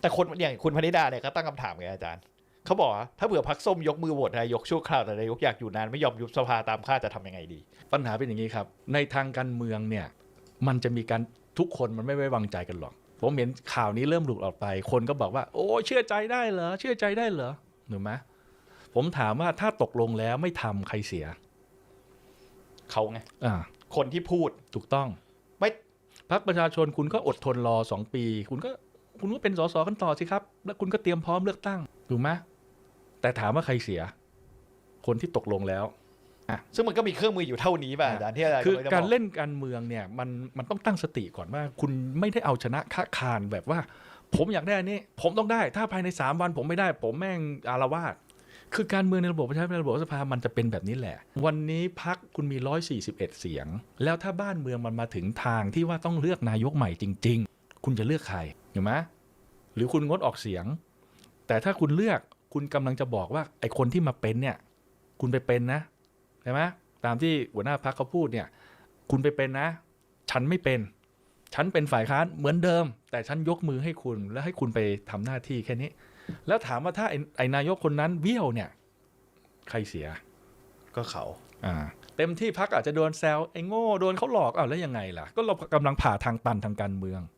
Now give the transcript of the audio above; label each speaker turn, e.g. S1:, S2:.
S1: แต่คนอย่างคุณพนิดาเนี่ยก็ตั้งคำถามไงอาจารย์เขาบอกว่าถ้าเผื่อพักส้มยกมือโหวตนายกชั่วคราวแต่นายกอยากอยู่นานไม่ยอมยุบสภาตามคาดจะทำยังไงดี
S2: ปัญหาเป็นอย่างนี้ครับ ในทางการเมืองเนี่ยมันจะมีการทุกคนมันไม่ไว้วางใจกันหรอกผมเห็นข่าวนี้เริ่มหลุดออกไป คนก็บอกว่า โอ้เชื่อใจได้เหรอเชื่อใจได้เหรอหรือไหมผมถามว่าถ้าตกลงแล้วไม่ทำใครเสีย
S1: เขาไง
S2: อ่า
S1: คนที่พูด
S2: ถูกต้อง
S1: ไม่
S2: พักประชาชนคุณก็อดทนรอสองปี คุณก็ คุณก็เป็นสสกันต่อสิครับ แล้วคุณก็เตรียมพร้อมเลือกตั้งถูกไหมแต่ถามว่าใครเสีย คนที่ตกลงแล้ว
S1: ซึ่งมันก็มีเครื่องมืออยู่เท่านี้ป่ะอาจารย์ที่อาจารย์
S2: คือกำ
S1: ลังจะ
S2: การ
S1: บ
S2: เล่นการเมืองเนี่ยมันมันต้องตั้งสติก่อนว่า คุณไม่ได้เอาชนะค้าคานแบบว่า ผมอยากได้อันนี้ ผมต้องได้ถ้าภายใน 3 วันผมไม่ได้ ผมแม่งอารวาสคือการเมืองในระบบประชาธิปไตยระบบรัฐสภามันจะเป็นแบบนี้แหละ วันนี้พักคุณมี 141 เสียง แล้วถ้าบ้านเมืองมันมาถึงทางที่ว่าต้องเลือกนายกใหม่จริง ๆ คุณจะเลือกใครเห็นไหม หรือคุณงดออกเสียง แต่ถ้าคุณเลือกคุณกำลังจะบอกว่าไอ้คนที่มาเป็นเนี่ย คุณไปเป็นนะใช่ไหมตามที่หัวหน้าพักเขาพูดเนี่ย คุณไปเป็นนะ ฉันไม่เป็น ฉันเป็นฝ่ายค้านเหมือนเดิม แต่ฉันยกมือให้คุณแล้วให้คุณไปทำหน้าที่แค่นี้ แล้วถามว่าถ้าไอ้ไอ้นายกคนนั้นเบี้ยวเนี่ย ใครเสีย
S1: ก็เขา
S2: อ่าเต็มที่พักอาจจะโดนแซวไอ้โง่โดนเขาหลอกอ้าวแล้วยังไงล่ะ ก็เรากำลังผ่าทางตันทางการเมือง